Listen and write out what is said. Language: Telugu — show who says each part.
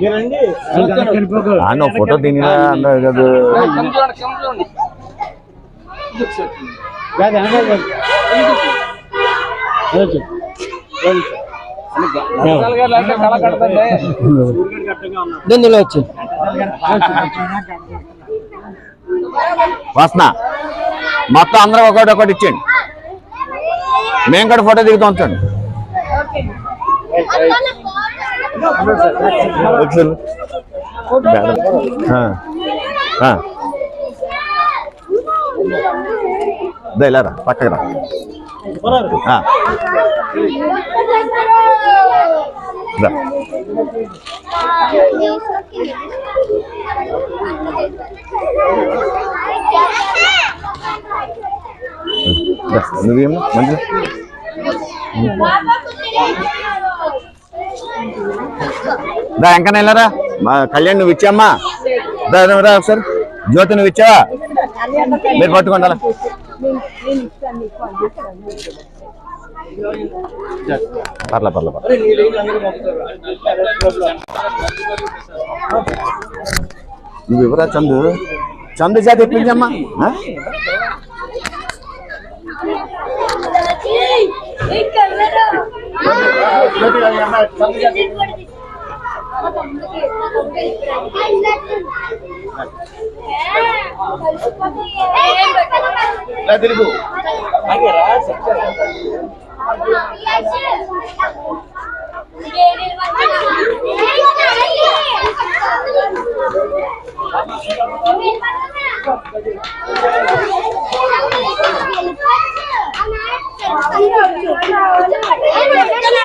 Speaker 1: మీరండి.
Speaker 2: అన్న ఫోటో దిగినా అన్నారు కదా.
Speaker 1: దీనిలో వచ్చి.
Speaker 2: వాసన మొత్తం అందరూ ఒకటి ఒకటి ఇచ్చేయండి. మేము కూడా ఫోటో దిగుతూ ఉంచండి ఇలా రా పక్కకి రా. నువ్వేమో మంచి దా ఎంకన వెళ్ళారా? మా కళ్యాణ్ నువ్వు ఇచ్చామ్మా దా రా, ఒకసారి. జ్యోతి నువ్వు ఇచ్చావా? మీరు పట్టుకోండి పర్ల పర్లే పర్లే. నువ్వు ఇవ్వరా చందు? చందు జాతి ఇప్పించమ్మా
Speaker 3: Lihat